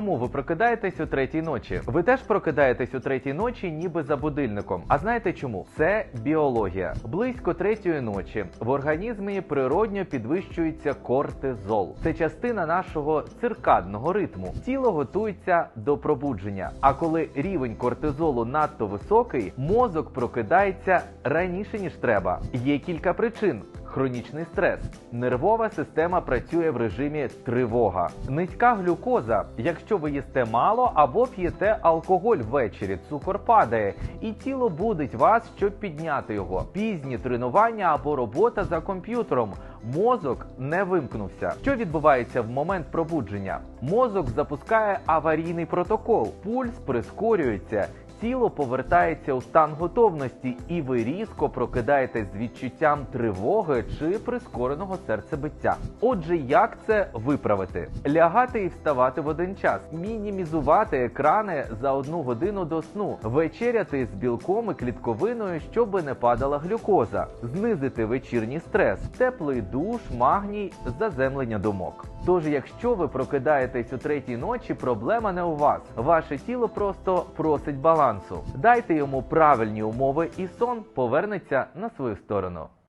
Чому ви прокидаєтесь у третій ночі? Ви теж прокидаєтесь у третій ночі, ніби за будильником. А знаєте чому? Це біологія. Близько третьої ночі в організмі природньо підвищується кортизол. Це частина нашого циркадного ритму. Тіло готується до пробудження. А коли рівень кортизолу надто високий, мозок прокидається раніше ніж треба. Є кілька причин. Хронічний стрес. Нервова система працює в режимі тривога. Низька глюкоза. Якщо ви їсте мало або п'єте алкоголь ввечері, цукор падає, і тіло будить вас, щоб підняти його. Пізні тренування або робота за комп'ютером. Мозок не вимкнувся. Що відбувається в момент пробудження? Мозок запускає аварійний протокол, пульс прискорюється. Тіло повертається у стан готовності, і ви різко прокидаєтесь з відчуттям тривоги чи прискореного серцебиття. Отже, як це виправити? Лягати і вставати в один час, мінімізувати екрани за одну годину до сну, вечеряти з білком і клітковиною, щоб не падала глюкоза, знизити вечірній стрес, теплий душ, магній, заземлення думок. Тож, якщо ви прокидаєтесь у третій ночі, проблема не у вас. Ваше тіло просто просить балансу. Дайте йому правильні умови, і сон повернеться на свою сторону.